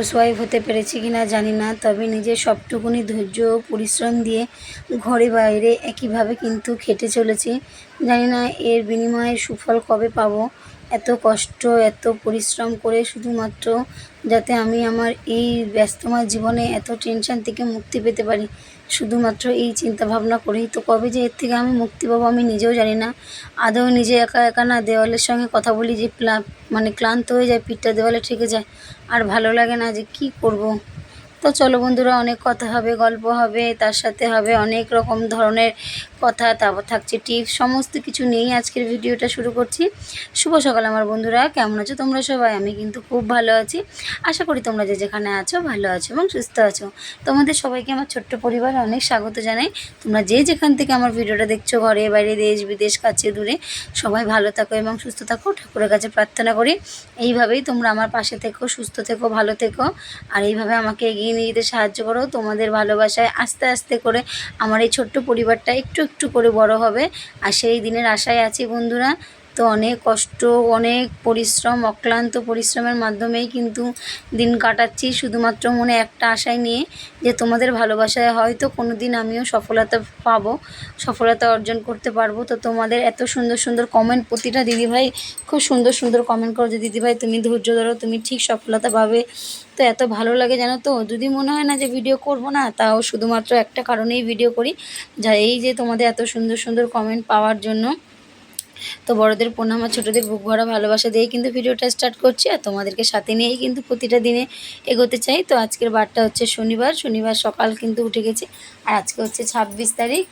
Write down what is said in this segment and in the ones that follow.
Perfect housewife হতে পেরেছি কি না জানি না, তবে নিজের সবটুকুনি ধৈর্য ও পরিশ্রম দিয়ে ঘরে বাইরে একইভাবে কিন্তু খেটে চলেছি। জানি না এর বিনিময়ে সুফল কবে পাব। এত কষ্ট, এত পরিশ্রম করে শুধুমাত্র যাতে আমি আমার এই ব্যস্তময় জীবনে এত টেনশন থেকে মুক্তি পেতে পারি। শুধুমাত্র এই চিন্তা ভাবনা করেই তো কবে যে এর থেকে আমি মুক্তি পাবো আমি নিজেও জানি না আদৌ নিজে একা একা না দেওয়ালের সঙ্গে কথা বলি যে মানে ক্লান্ত হয়ে যায়, পিঠটা দেওয়ালে ঠেকে যায় আর ভালো লাগে না যে কি করব। তো চলো বন্ধুরা, অনেক কথা হবে, গল্প হবে, তার সাথে হবে অনেক রকম ধরনের কথা, তারপর থাকছে টিপস সমস্ত কিছু নিয়েই আজকের ভিডিওটা শুরু করছি। শুভ সকাল আমার বন্ধুরা, কেমন আছো তোমরা সবাই? আমি কিন্তু খুব ভালো আছি। আশা করি তোমরা যে যেখানে আছো ভালো আছো এবং সুস্থ আছো। তোমাদের সবাইকে আমার ছোট্ট পরিবার অনেক স্বাগত জানাই। তোমরা যে যেখান থেকে আমার ভিডিওটা দেখছ ঘরে, বাইরে, দেশ, বিদেশ, কাছে, দূরে, সবাই ভালো থাকো এবং সুস্থ থাকো, ঠাকুরের কাছে প্রার্থনা করি। এইভাবেই তোমরা আমার পাশে থেকো, সুস্থ থেকো, ভালো থেকো। আর এইভাবে আমাকে এগিয়ে নিয়ে যেতে সাহায্য করো। তোমাদের ভালোবাসায় আস্তে আস্তে করে আমার এই ছোট্ট পরিবারটা একটু একটু করে বড় হবে। আর সেই দিনের আশায় আছি বন্ধুরা তো অনেক কষ্ট, অনেক পরিশ্রম, অক্লান্ত পরিশ্রমের মাধ্যমেই কিন্তু দিন কাটাচ্ছি। শুধুমাত্র মনে একটা আশায় নিয়ে যে তোমাদের ভালোবাসায় হয়তো কোনো দিন আমিও সফলতা পাবো, সফলতা অর্জন করতে পারব। তো তোমাদের এত সুন্দর সুন্দর কমেন্ট প্রতিটা দিদিভাই খুব সুন্দর সুন্দর কমেন্ট করো যে দিদিভাই তুমি ধৈর্য ধরো, তুমি ঠিক সফলতা পাবে। তো এত ভালো লাগে জানো তো? যদি মনে হয় না যে ভিডিও করব না, তাও শুধুমাত্র একটা কারণেই ভিডিও করি। যা এই যে তোমাদের এত সুন্দর সুন্দর কমেন্ট পাওয়ার জন্য তো বড়দের প্রণাম আর ছোটোদের বুক ভরা ভালোবাসা দিয়েই কিন্তু ভিডিওটা স্টার্ট করছি আর তোমাদেরকে সাথে নিয়েই কিন্তু প্রতিটা দিনে এগোতে চাই। তো আজকের বারটা হচ্ছে শনিবার শনিবার সকাল কিন্তু উঠে গেছে। আর আজকে হচ্ছে ছাব্বিশ তারিখ।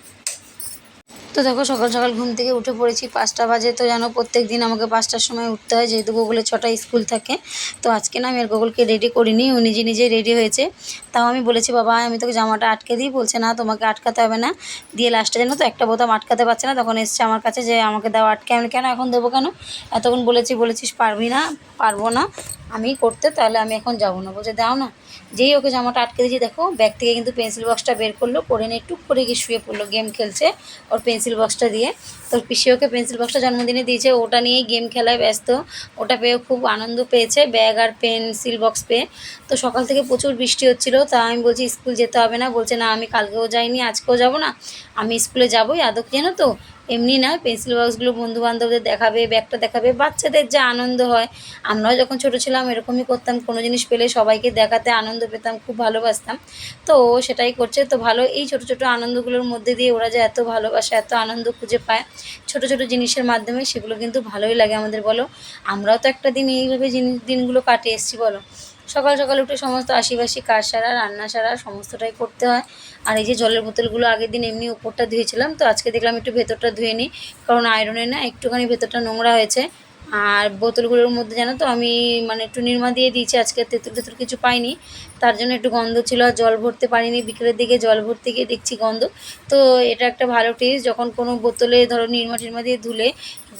তো দেখো, সকাল সকাল ঘুম থেকে উঠে পড়েছি। পাঁচটা বাজে তো জানো, প্রত্যেক দিন আমাকে পাঁচটার সময় উঠতে হয়, যেহেতু গুগলে ছটা স্কুল থাকে। তো আজকে না আমি আর গুগলকে রেডি করিনি, ও নিজে নিজে রেডি হয়েছে। তাও আমি বলেছি, বাবা, আমি তোকে জামাটা আটকে দিই। বলছে, না, তোমাকে আটকাতে হবে না। দিয়ে লাস্টে যেন তো, একটা বোতাম আটকাতে পারছে না। তখন এসছে আমার কাছে যে, আমাকে দাও আটকে। আমি কেন, এখন দেবো কেন? এতক্ষণ বলেছি, বলেছিস পারবি না, পারব না। আমি করতে, তাহলে আমি এখন যাব না। বলছে, দাও না। যেই ওকে জামাটা আটকে দিয়েছি, দেখো ব্যাগ থেকে কিন্তু পেন্সিল বক্সটা বের করল করে নিয়ে টুক করে গিয়ে শুয়ে পড়ল গেম খেলছে, ওর পেন্সিল বক্সটা দিয়ে। তোর পিসি ওকে পেন্সিল বক্সটা জন্মদিনে দিয়েছে, ওটা নিয়েই গেম খেলায় ব্যস্ত। ওটা পেয়েও খুব আনন্দ পেয়েছে ব্যাগ আর পেন্সিল বক্স পেয়ে। তো সকাল থেকে প্রচুর বৃষ্টি হচ্ছিল, তা আমি বলছি, স্কুল যেতে হবে না। বলছে, না, আমি কালকেও যাইনি, আজকেও যাব না। আমি স্কুলে যাবোই আদৌ জানো তো? এমনি না পেন্সিল বক্সগুলো বন্ধু বান্ধবদের দেখাবে, ব্যাগটা দেখাবে, বাচ্চাদের যা আনন্দ হয়। আমরাও যখন ছোটো ছিলাম, এরকমই করতাম, কোনো জিনিস পেলে সবাইকে দেখাতে আনন্দ পেতাম, খুব ভালোবাসতাম। তো সেটাই করছে। তো ভালো, এই ছোটো ছোটো আনন্দগুলোর মধ্যে দিয়ে ওরা যে এত ভালোবাসে, এত আনন্দ খুঁজে পায় ছোটো ছোটো জিনিসের মাধ্যমে সেগুলো কিন্তু ভালোই লাগে আমাদের, বলো। আমরাও তো একটা দিন এইভাবে জিনিস, দিনগুলো কাটে এসেছি, বলো। সকাল সকাল উঠে সমস্ত আশিবাসি কাজ সারা, রান্না সারা, সমস্তটাই করতে হয়। আর এই যে জলের বোতলগুলো আগের দিন এমনি উপরটা ধুয়েছিলাম, তো আজকে দেখলাম একটু ভেতরটা ধুয়ে নিই। কারণ আয়রনে না একটুখানি ভেতরটা নোংরা হয়েছে। আর বোতলগুলোর মধ্যে জানো তো আমি মানে একটু নির্মা দিয়ে দিয়েছি, আজকে তেঁতুল তেঁতুল কিছু পাইনি। তার জন্য একটু গন্ধ ছিল আর জল ভরতে পারিনি, বিকেলের দিকে জল ভরতে গিয়ে দেখছি গন্ধ। তো এটা একটা ভালো টিপস যখন কোনো বোতলে ধরো নির্মা টির্মা দিয়ে ধুলে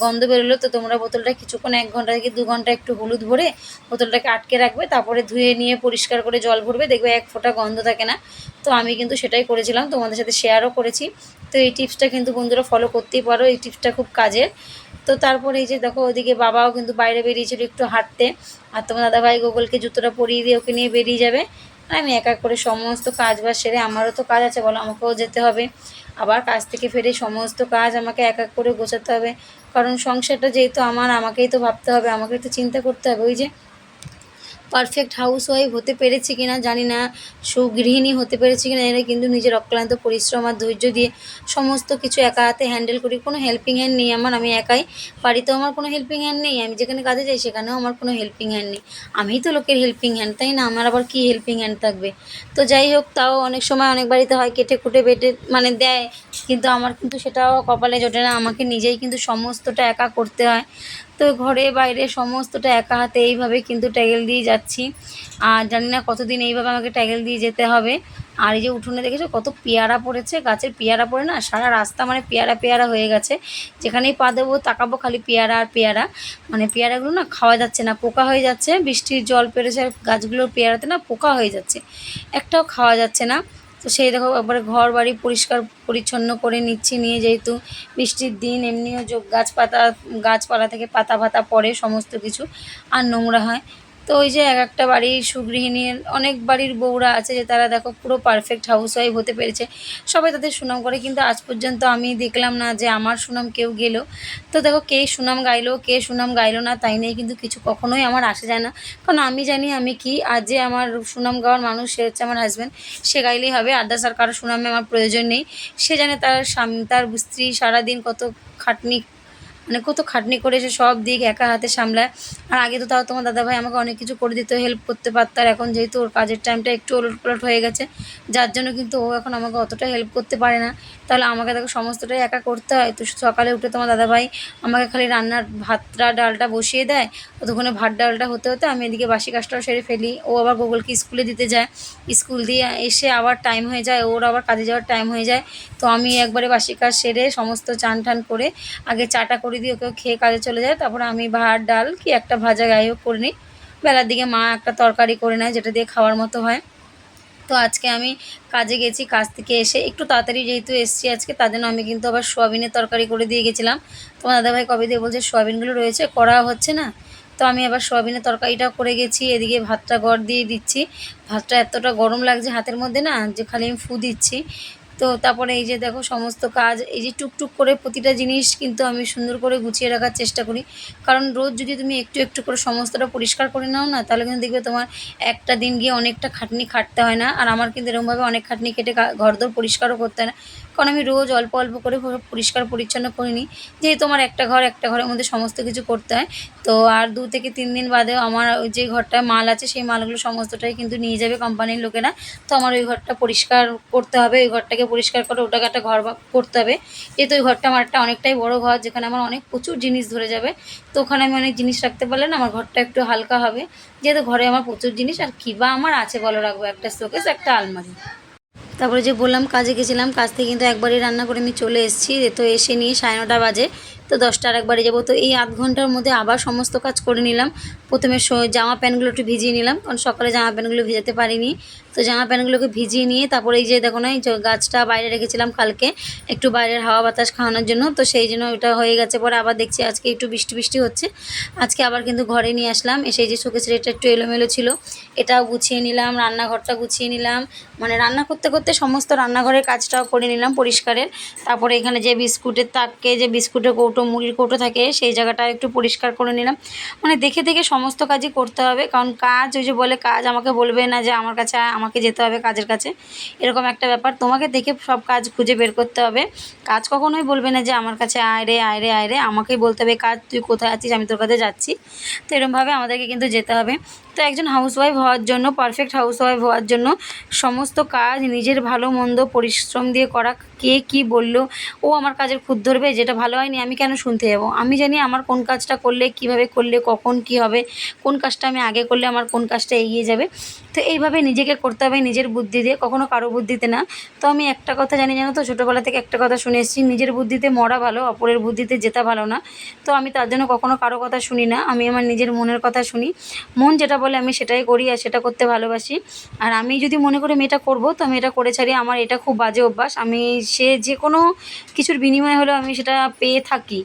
গন্ধ বেরোলো, তো তোমরা বোতলটা কিছুক্ষণ এক ঘণ্টা থেকে দু ঘণ্টা একটু হলুদ ভরে বোতলটাকে আটকে রাখবে, তারপরে ধুয়ে নিয়ে পরিষ্কার করে জল ভরবে, দেখবে এক ফোঁটা গন্ধ থাকে না। তো আমি কিন্তু সেটাই করেছিলাম, তোমাদের সাথে শেয়ারও করেছি। তো এই টিপসটা কিন্তু বন্ধুরা ফলো করতেই পারো, এই টিপসটা খুব কাজের। তো তারপর এই যে দেখো ওদিকে বাবাও কিন্তু বাইরে বেরিয়েছিল একটু হাঁটতে। আর তোমার দাদাভাই গোগলকে জুতোটা পরিয়ে দিয়ে ওকে নিয়ে বেরিয়ে যাবে। আর আমি এক এক করে সমস্ত কাজ বাজ সেরে, আমারও তো কাজ আছে, বলো আমাকেও যেতে হবে। আবার কাজ থেকে ফেরে সমস্ত কাজ আমাকে এক এক করে গোছাতে হবে। কারণ সংসারটা যেহেতু আমার, আমাকেই তো ভাবতে হবে, আমাকেই তো চিন্তা করতে হবে। ওই যে পারফেক্ট হাউস ওয়াইফ হতে পেরেছি কিনা জানি না, সুগৃহিণী হতে পেরেছি কিনা এরা কিন্তু নিজের অক্লান্ত পরিশ্রম আর ধৈর্য দিয়ে সমস্ত কিছু একা হাতে হ্যান্ডেল করি, কোনো হেল্পিং হ্যান্ড নেই আমার, আমি একাই বাড়িতেও আমার কোনো হেল্পিং হ্যান্ড নেই, আমি যেখানে কাজে যাই সেখানেও আমার কোনো হেল্পিং হ্যান্ড নেই। আমিই তো লোকের হেল্পিং হ্যান্ড তাই না? আমার আবার কী হেল্পিং হ্যান্ড থাকবে? তো যাই হোক, তাও অনেক সময় অনেক বাড়িতে হয়, কেটে কুটে বেটে মানে দেয়, কিন্তু আমার কিন্তু সেটাও কপালে জোটে না, আমাকে নিজেই কিন্তু সমস্তটা একা করতে হয়। তো ঘরে, বাইরে সমস্তটা একা হাতে এইভাবে কিন্তু ট্যাগেল দিয়ে যাচ্ছি। আর জানি না কতদিন এইভাবে আমাকে ট্যাগেল দিয়ে যেতে হবে। আর এই যে উঠোনে দেখেছ কত পেয়ারা পড়েছে? গাছের পেয়ারা পড়ে না? সারা রাস্তা মানে পেয়ারা পেয়ারা হয়ে গেছে। যেখানেই পা দেবো তাকাবো খালি পেয়ারা আর পেয়ারা। মানে পেয়ারাগুলো না খাওয়া যাচ্ছে না, পোকা হয়ে যাচ্ছে। বৃষ্টির জল পেরেছে আর গাছগুলোর পেয়ারাতে না পোকা হয়ে যাচ্ছে। একটাও খাওয়া যাচ্ছে না। তো সেই দেখো, একবারে ঘর বাড়ি পরিষ্কার পরিচ্ছন্ন করে নিচ্ছি, নিয়ে যেহেতু বৃষ্টির দিন, এমনিও গাছপাতা, গাছপালা থেকে পাতা ভাতা পড়ে, সমস্ত কিছু। আর নোংরা হয়। তো ওই যে এক একটা বাড়ির সুগৃহিণীর অনেক বাড়ির বউরা আছে যে তারা দেখো পুরো পারফেক্ট হাউস ওয়াইফ হতে পেরেছে। সবাই তাদের সুনাম করে, কিন্তু আজ পর্যন্ত আমি দেখলাম না যে আমার সুনাম কেউ গেল। তো দেখো কে সুনাম গাইলো, কে সুনাম গাইলো না, তাই নিয়ে কিন্তু কিছু কখনোই আমার আসে যায় না। কারণ আমি জানি আমি কি, আর যে আমার সুনাম গাওয়ার মানুষ, সে হচ্ছে আমার হাজব্যান্ড সে গাইলেই হবে আদার্স আর কারও সুনামে আমার প্রয়োজন নেই। সে জানে তার স্বামী, তার স্ত্রী সারাদিন কত খাটনি মানে কত খাটনি করে সে সব দিক একা হাতে সামলায়। আর আগে তো তাও তোমার দাদাভাই আমাকে অনেক কিছু করে দিত হেল্প করতে পারত। আর এখন যেহেতু ওর কাজের টাইমটা একটু ওলট পালট হয়ে গেছে, যার জন্য কিন্তু ও এখন আমাকে অতটা হেল্প করতে পারে না। তাহলে আমাকে দেখো সমস্তটাই একা করতে হয়। তো সকালে উঠে তোমার দাদাভাই আমাকে খালি রান্নার ভাতটা, ডালটা বসিয়ে দেয়। ততক্ষণে ভাত, ডালটা হতে হতে আমি এদিকে বাসি কাজটাও সেরে ফেলি। ও আবার গুগলকে স্কুলে দিতে যায়। স্কুল দিয়ে এসে আবার টাইম হয়ে যায়। ওর আবার কাজে যাওয়ার টাইম হয়ে যায়। তো আমি একবারে বাসি কাজ সেরে সমস্ত চান টান করে আগে চাটা করে দিয়ে ওকে খেয়ে কাজে চলে যায়। তারপরে আমি ভাত, ডাল কি একটা ভাজা গায়ে হোক করে নিই। বেলার দিকে মা একটা তরকারি করে নেয় যেটা দিয়ে খাওয়ার মতো হয়। তো আজকে আমি কাজে গেছি, কাজ থেকে এসে একটু তাড়াতাড়ি যেহেতু এসেছি আজকে, তার জন্য আমি কিন্তু আবার সোয়াবিনের তরকারি করে দিয়ে গেছিলাম। তোমার দাদাভাই কবে দিয়ে বলছে সোয়াবিনগুলো রয়েছে করা হচ্ছে না? তো আমি আবার সোয়াবিনের তরকারিটা করে গেছি, এদিকে ভাতটা গড় দিয়ে দিচ্ছি। ভাতটা এতটা গরম লাগছে হাতের মধ্যে না, যে খালি আমি ফু দিচ্ছি। তো তারপরে এই যে দেখো সমস্ত কাজ, এই যে টুকটুক করে প্রতিটা জিনিস কিন্তু আমি সুন্দর করে গুছিয়ে রাখার চেষ্টা করি। কারণ রোজ যদি তুমি একটু একটু করে সমস্তটা পরিষ্কার করে নাও না, তাহলে কিন্তু দেখবে তোমার একটা দিন গিয়ে অনেকটা খাটনি খাটতে হয় না। আর আমার কিন্তু এরকমভাবে অনেক খাটনি কেটে ঘরদোর পরিষ্কারও করতে হয় না। কারণ আমি রোজ অল্প অল্প করে পরিষ্কার পরিচ্ছন্ন করে নিই যেহেতু আমার একটা ঘর, একটা ঘরের মধ্যে সমস্ত কিছু করতে হয়। তো আর দু থেকে তিন দিন বাদেও আমার ওই যে ঘরটায় মাল আছে, সেই মালগুলো সমস্তটাই কিন্তু নিয়ে যাবে কোম্পানির লোকেরা। তো আমার ওই ঘরটা পরিষ্কার করতে হবে, ওই ঘরটাকে পরিষ্কার করে ওটাকে একটা ঘর করতে হবে। যেহেতু ওই ঘরটা আমার একটা অনেকটাই বড় ঘর, যেখানে আমার অনেক প্রচুর জিনিস ধরে যাবে। তো ওখানে আমি অনেক জিনিস রাখতে পারলে না আমার ঘরটা একটু হালকা হবে। যেহেতু ঘরে আমার প্রচুর জিনিস, আর কী বা আমার আছে বলো রাখব, একটা শোকেস, একটা আলমারি। তারপরে যে বললাম কাজে গেছিলাম, কাজ থেকে কিন্তু একবারই রান্না করে আমি চলে এসেছি। তো এসে নিয়ে সাড়ে নটা বাজে, তো দশটার একবারে যাব। তো এই আধ ঘণ্টার মধ্যে আবার সমস্ত কাজ করে নিলাম। প্রথমে জামা প্যান্টগুলো একটু ভিজিয়ে নিলাম, কারণ সকালে জামা প্যান্টগুলো ভিজাতে পারিনি। তো জামা প্যান্টগুলোকে ভিজিয়ে নিয়ে তারপরে এই যে দেখো না, এই গাছটা বাইরে রেখেছিলাম কালকে, একটু বাইরের হাওয়া বাতাস খাওয়ানোর জন্য, তো সেই জন্য ওটা হয়ে গেছে। পরে আবার দেখছি আজকে একটু বৃষ্টি বৃষ্টি হচ্ছে। আজকে আবার কিন্তু ঘরে নিয়ে আসলাম। এসে যে শোকেস এটা একটু এলোমেলো ছিল, এটাও গুছিয়ে নিলাম, রান্নাঘরটা গুছিয়ে নিলাম। মানে রান্না করতে করতে সমস্ত রান্নাঘরের কাজটাও করে নিলাম পরিষ্কারের। তারপরে এখানে যে বিস্কুটের তাককে, যে বিস্কুটের কৌটো, মুড়ির কৌটো থাকে, সেই জায়গাটাও একটু পরিষ্কার করে নিলাম। মানে দেখে দেখে সমস্ত কাজই করতে হবে। কারণ কাজ, ওই যে বলে কাজ, আমাকে বলবে না যে আমার কাছে আমাকে যেতে হবে কাজের কাছে। এরকম একটা ব্যাপার। তোমাকে দেখে সব কাজ খুঁজে বের করতে হবে। কাজ কখনোই বলবে না যে আমার কাছে আয় রে আয় রে আয় রে। আমাকেই বলতে হবে, কাজ তুই কোথায় আছিস? আমি তোর কাছে যাচ্ছি। তো এরমভাবে আমাদেরকে কিন্তু যেতে হবে। একজন হাউসওয়াইফ হওয়ার জন্য পারফেক্ট হাউসওয়াইফ হওয়ার জন্য সমস্ত কাজ, নিজের ভালো মন্দ পরিশ্রম দিয়ে করা, কে কি বলল, ও আমার কাজের খুদ ধরবে, যেটা ভালো হয়নি, আমি কেন শুনতে যাব? আমি জানি আমার কোন কাজটা করলে, কীভাবে করলে, কখন কি হবে, কোন কাজটা আমি আগে করলে আমার কোন কাজটা এগিয়ে যাবে। তো এইভাবে নিজেকে করতে হবে, নিজের বুদ্ধি দিয়ে, কখনো কারও বুদ্ধিতে না। তো আমি একটা কথা জানি জানো তো, ছোটোবেলা থেকে একটা কথা শুনে এসেছি, নিজের বুদ্ধিতে মরা ভালো, অপরের বুদ্ধিতে যেতে ভালো না। তো আমি তার জন্য কখনো কারও কথা শুনি না, আমি আমার নিজের মনের কথা শুনি। মন যেটা আমি সেটাই করি আর সেটা করতে ভালোবাসি। আর আমি যদি মনে করি আমি এটা করব, তো আমি এটা করে ছাড়ি আমার এটা খুব বাজে অভ্যাস। আমি সে যে কোনো কিছুর বিনিময় হলেও আমি সেটা পেয়ে থাকি।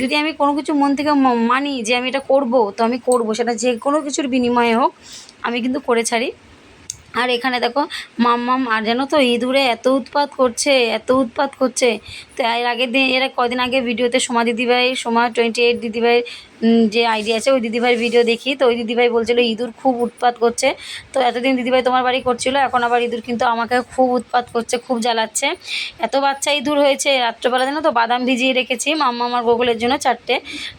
যদি আমি কোনো কিছু মন থেকে মানি যে আমি এটা করব, তো আমি করব। সেটা যে কোনো কিছুর বিনিময়ে হোক, আমি কিন্তু করে ছাড়ি। আর এখানে দেখো, মাম্মাম, আর জানো তো, ইঁদুরে এত উৎপাত করছে, এত উৎপাত করছে। তো এর আগের দিন, এরা কদিন আগে ভিডিওতে সোমা দিদিভাই, সোমা টোয়েন্টি এইট দিদিভাই যে আইডিয়া আছে, ওই দিদিভাইয়ের ভিডিও দেখি। তো ওই দিদিভাই বলছিলো, ইঁদুর খুব উৎপাত করছে। তো এতদিন দিদিভাই তোমার বাড়ি করছিল, এখন আবার ইঁদুর কিন্তু আমাকে খুব উৎপাত করছে, খুব জ্বালাচ্ছে। এত বাচ্চা ইঁদুর হয়েছে রাত্রেবেলা, জানো তো? বাদাম ভিজিয়ে রেখেছি, মাম্মা আমার গোগলের জন্য চারটে।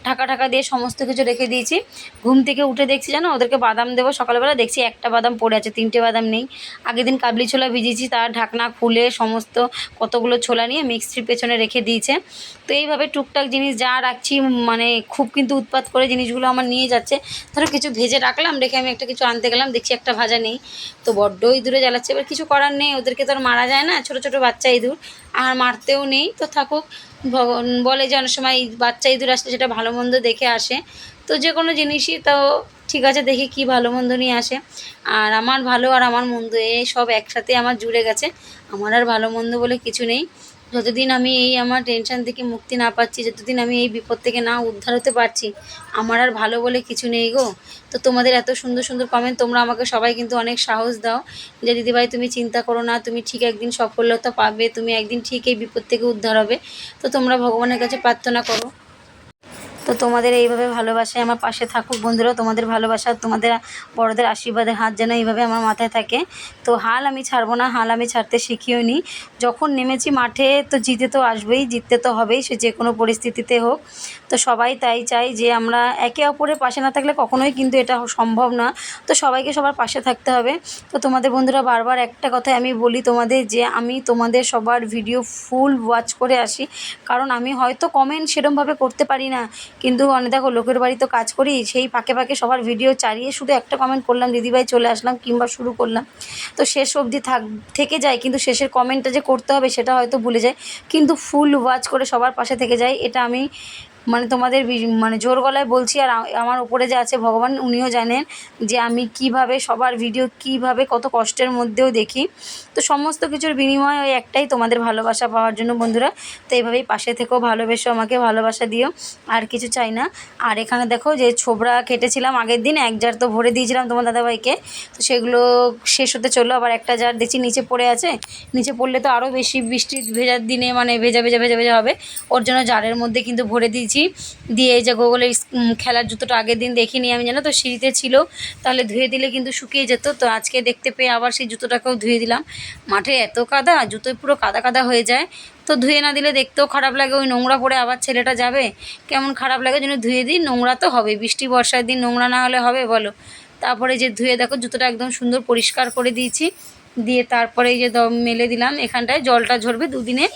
ঢাকা ঢাকা দিয়ে সমস্ত কিছু রেখে দিয়েছি। ঘুম থেকে উঠে দেখছি, জানো? ওদেরকে বাদাম দেবো সকালবেলা। দেখছি একটা বাদাম পড়ে আছে, তিনটে বাদাম নেই। আগের দিন কাবলি ছোলা ভিজিয়েছি, তার ঢাকনা খুলে সমস্ত কতগুলো ছোলা নিয়ে মিক্সির পেছনে রেখে দিয়েছে। তো এইভাবে টুকটাক জিনিস যা রাখছি মানে খুব কিন্তু উৎপাত করে জিনিসগুলো আমার নিয়ে যাচ্ছে। ধরো কিছু ভেজে রাখলাম, রেখে আমি একটা কিছু আনতে গেলাম, দেখছি একটা ভাজা নেই। তো বড্ড ইঁদুরে জ্বালাচ্ছে। এবার কিছু করার নেই, ওদেরকে তো আর মারা যায় না, ছোটো ছোটো বাচ্চা ইঁদুর। আর মারতেও নেই। তো থাকুক, ভগবান বলে যে অনেক সময় বাচ্চা ইঁদুর আসলে সেটা ভালো মন্দ দেখে আসে। তো যে কোনো জিনিসই তো ঠিক আছে, দেখি কি ভালো মন্দ নিয়ে আসে। আর আমার ভালো আর আমার মন্দ, এই সব একসাথে আমার জুড়ে গেছে। আমার আর ভালো মন্দ বলে কিছু নেই। যতদিন আমি এই আমার টেনশন থেকে মুক্তি না পাচ্ছি, যতদিন আমি এই বিপদ থেকে না উদ্ধার হতে পারছি, আমার আর ভালো বলে কিছু নেই গো। তো তোমাদের এত সুন্দর সুন্দর কমেন্ট তোমরা আমাকে সবাই কিন্তু অনেক সাহস দাও যে, দিদিভাই, তুমি চিন্তা করো না, তুমি ঠিক একদিন সফলতা পাবে, তুমি একদিন ঠিক এই বিপদ থেকে উদ্ধার হবে। তো তোমরা ভগবানের কাছে প্রার্থনা করো। তো তোমাদের এইভাবে ভালোবাসায় আমার পাশে থাকুক বন্ধুরা, তোমাদের ভালোবাসা, তোমাদের বড়দের আশীর্বাদের হাত যেন এইভাবে আমার মাথায় থাকে। তো হাল আমি ছাড়বো না, হাল আমি ছাড়তে শিখিও নি। যখন নেমেছি মাঠে তো জিতে তো আসবেই, জিততে তো হবেই, সে যে কোনো পরিস্থিতিতে হোক। তো সবাই তাই চাই যে আমরা একে অপরের পাশে না থাকলে কখনোই কিন্তু এটা সম্ভব না। তো সবাইকে সবার পাশে থাকতে হবে। তো তোমাদের বন্ধুরা বারবার একটা কথাই আমি বলি তোমাদের যে আমি তোমাদের সবার ভিডিও ফুল ওয়াচ করে আসি। কারণ আমি হয়তো কমেন্ট সেরমভাবে করতে পারি না। কিন্তু অনেক দেখো লোকের বাড়ি তো কাজ করি, সেই ফাঁকে ফাঁকে সবার ভিডিও চালিয়ে শুধু একটা কমেন্ট করলাম, দিদিভাই চলে আসলাম কিংবা শুরু করলাম। তো শেষ অবধি থাক, থেকে যায় কিন্তু শেষের কমেন্টটা যে করতে হবে সেটা হয়তো ভুলে যায়। কিন্তু ফুল ওয়াচ করে সবার পাশে থেকে যায়, এটা আমি মানে তোমাদের মানে জোর গলায় বলছি আর আমার উপরে যে আছে ভগবান উনিও জানেন যে আমি কীভাবে সবার ভিডিও কীভাবে কত কষ্টের মধ্যেও দেখি। তো সমস্ত কিছুর বিনিময় ওই একটাই তোমাদের ভালোবাসা পাওয়ার জন্য বন্ধুরা। তো এইভাবেই পাশে থেকেও ভালোবেসো, আমাকে ভালোবাসা দিও। আর কিছু চাই না। আর এখানে দেখো যে ছোবড়া কেটেছিলাম আগের দিন, এক জার তো ভরে দিয়েছিলাম তোমার দাদাভাইকে। তো সেগুলো শেষ হতে চলল, আবার একটা জার দেখছি নিচে পড়ে আছে। নিচে পড়লে তো আরও বেশি বৃষ্টির ভেজার দিনে মানে ভেজা ভেজা ভেজা ভেজা হবে। ওর জন্য জারের মধ্যে কিন্তু ভরে দিয়েছি। দিয়ে এই যে গোগলের খেলার জুতোটা আগের দিন দেখিনি আমি, জানো তো, সিঁড়িতে ছিল। তাহলে ধুয়ে দিলে কিন্তু শুকিয়ে যেত। তো আজকে দেখতে পেয়ে আবার সেই জুতোটাকেও ধুয়ে দিলাম। মাঠে এত কাদা জুতোয় পুরো কাদা কাদা হয়ে যায়। তো ধুয়ে না দিলে দেখতেও খারাপ লাগে, ওই নোংরা পড়ে আবার ছেলেটা যাবে। কেমন খারাপ লাগে যেন ধুয়ে দিই, নোংরা তো হবে। বৃষ্টি, বর্ষার দিন নোংরা না হলে হবে, বলো। তারপরে যে ধুয়ে দেখো, জুতোটা একদম সুন্দর পরিষ্কার করে দিয়েছি। দিয়ে তারপরে এই যে মেলে দিলাম, এখানটায় জলটা ঝরবে দুদিনে।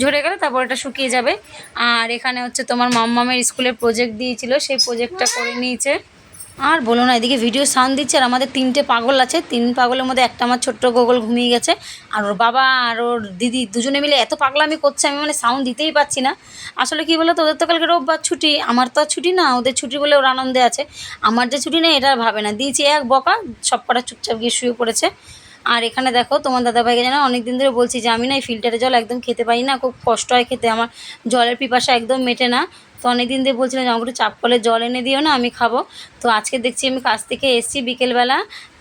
ঝরে গেলে, তারপর এটা শুকিয়ে যাবে। আর এখানে হচ্ছে তোমার মাম্মামের স্কুলের প্রজেক্ট দিয়েছিল, সেই প্রজেক্টটা করে নিয়েছে। আর বলো না, এদিকে ভিডিও সাউন্ড দিচ্ছে, আর আমাদের তিনটে পাগল আছে। তিন পাগলের মধ্যে একটা আমার ছোট্ট গোগল ঘুমিয়ে গেছে, আর ওর বাবা আর ওর দিদি দুজনে মিলে এত পাগলামি করছে, আমি মানে সাউন্ড দিতেই পাচ্ছি না। আসলে কী বলো তো ওদের তো কালকে রোববার ছুটি, আমার তো ছুটি না, ওদের ছুটি বলে ওর আনন্দে আছে। আমার যে ছুটি নেই, এটা ভাবে না। দিয়েছি এক বকা সব কটা চুপচাপ গিয়ে শুয়ে পড়েছে। আর এখানে দেখো, তোমার দাদাভাইকে জানো অনেক দিন ধরে বলছি যে, আমি না এই ফিল্টারের জল একদম খেতে পারি না, খুব কষ্ট হয় খেতে, আমার জলের পিপাসা একদম মেটে না। তো অনেক দিন দিয়ে বলছিলাম যে, আমাকে একটু চাপ কলে জল এনে দিও না, আমি খাব। তো আজকে দেখছি আমি কাছ থেকে এসেছি বিকেলবেলা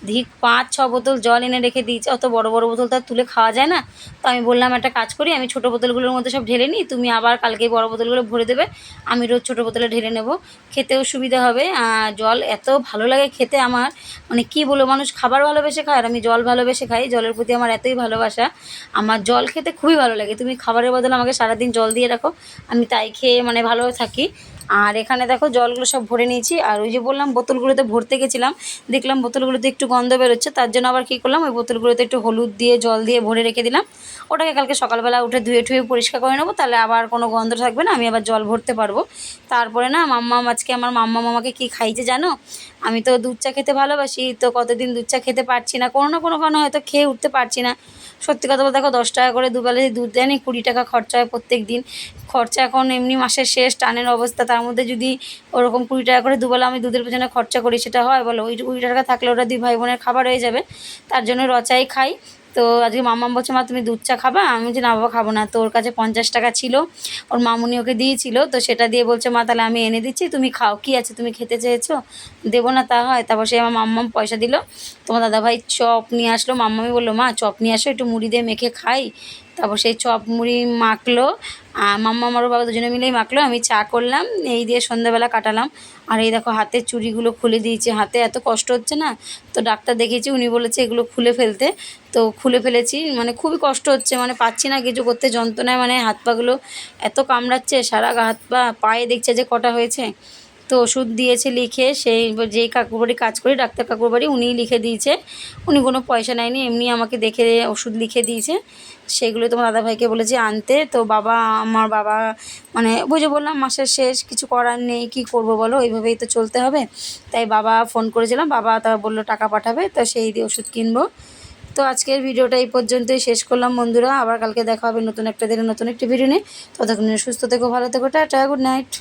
ধিক পাঁচ, ছ বোতল জল এনে রেখে দিয়েছে। অত বড় বড় বোতল তো আর তুলে খাওয়া যায় না। তো আমি বললাম, একটা কাজ করি, আমি ছোটো বোতলগুলোর মধ্যে সব ঢেলে নিই। তুমি আবার কালকে বড় বোতলগুলো ভরে দেবে। আমি রোজ ছোটো বোতলে ঢেলে নেব। খেতেও সুবিধা হবে। জল এত ভালো লাগে খেতে আমার। মানে কি বলব, মানুষ খাবার ভালোবেসে খায় আর আমি জল ভালোবেসে খাই। জলের প্রতি আমার এতই ভালোবাসা। আমার জল খেতে খুবই ভালো লাগে। তুমি খাবারের বদলে আমাকে সারাদিন জল দিয়ে রাখো। আমি তাই খেয়ে মানে ভালো থাকি। আর এখানে দেখো জলগুলো সব ভরে নিয়েছি। আর ওই যে বললাম, বোতলগুলোতে ভরতে গেছিলাম। দেখলাম বোতলগুলোতে একটু গন্ধ বেরোচ্ছে, তার জন্য আবার কী করলাম, ওই বোতলগুলোতে একটু হলুদ দিয়ে, জল দিয়ে ভরে রেখে দিলাম। ওটাকে কালকে সকালবেলা উঠে ধুয়ে ঠুয়ে পরিষ্কার করে নেব, তাহলে আবার কোনো গন্ধ থাকবে না, আমি আবার জল ভরতে পারব। তারপরে না মাম্মা আজকে আমার মাম্মা মামাকে কী খাইছে জানো? আমি তো দুধ চা খেতে ভালোবাসি, তো কতদিন দুধ চা খেতে পারছি না, কোনো না কোনো কারণে হয়তো খেয়ে উঠতে পারছি না। সত্যি কথা বলতে দেখো, দশ টাকা করে দুবেলা যদি দুধ দেয়নি কুড়ি টাকা খরচা হয় প্রত্যেক দিন। খরচা এখন এমনি মাসের শেষ, টানের অবস্থা। তার মধ্যে যদি ওরকম কুড়ি টাকা করে দুবেলা আমি দুধের পেছনে খরচা করি, সেটা হয়, বলো। ওই কুড়ি টাকা থাকলে ওটা দুই ভাই বোনের খাবার হয়ে যাবে। তার জন্য রচাই খাই। তো আজকে মাম্মাম বলছে, মা, তুমি দুধ চা খাবা? আমি যে না বাবা, খাব না। তো ওর কাছে পঞ্চাশ টাকা ছিল। ওর মামুনি ওকে দিয়েছিল। তো সেটা দিয়ে বলছে, মা, তাহলে আমি এনে দিচ্ছি। তুমি খাও। কি আছে? তুমি খেতে চেয়েছো? দেবো না, তা হয়। তারপর সে আমার মাম্মাম পয়সা দিল। তোমার দাদাভাই চপ নিয়ে আসলো। মাম্মামি বলল, মা, চপ নিয়ে আসো। একটু মুড়ি দিয়ে মেখে খাই। তারপর সেই চপ মুড়ি মাখলো মাম্মা আমার বাবা দুজনে মিলেই মাখলো, আমি চা করলাম, এই দিয়ে সন্ধ্যাবেলা কাটালাম। আর এই দেখো হাতের চুড়িগুলো খুলে দিয়েছি, হাতে এত কষ্ট হচ্ছে না? তো ডাক্তার দেখিয়েছি, উনি বলেছে এগুলো খুলে ফেলতে। তো খুলে ফেলেছি মানে খুবই কষ্ট হচ্ছে মানে পাচ্ছি না কিছু করতে, যন্ত্রণায় মানে হাত পাগুলো এত কামড়াচ্ছে, সারা হাত পা পায়ে দেখছে যে কটা হয়েছে। তো ওষুধ দিয়েছে লিখে, সেই যেই কাকুর বাড়ি কাজ করি, ডাক্তার কাকুর বাড়ি উনিই লিখে দিয়েছে। উনি কোনো পয়সা নেয়নি, এমনি আমাকে দেখে ওষুধ লিখে দিয়েছে। সেগুলো তোমার দাদাভাইকে বলেছি আনতে। তো বাবা, আমার বাবা মানে বুঝে বললাম, মাসের শেষ, কিছু করার নেই, কি করব বলো? এইভাবেই তো চলতে হবে। তাই বাবা ফোন করেছিলাম, বাবা তা বলল টাকা পাঠাবে, তো সেই দিয়ে ওষুধ কিনবো। তো আজকের ভিডিওটা এই পর্যন্তই শেষ করলাম বন্ধুরা। আবার কালকে দেখা হবে নতুন একটা দিনে, নতুন একটি ভিডিও নিয়ে। ততক্ষণ সুস্থ থেকো, ভালো থেকো, টাটা, গুড নাইট।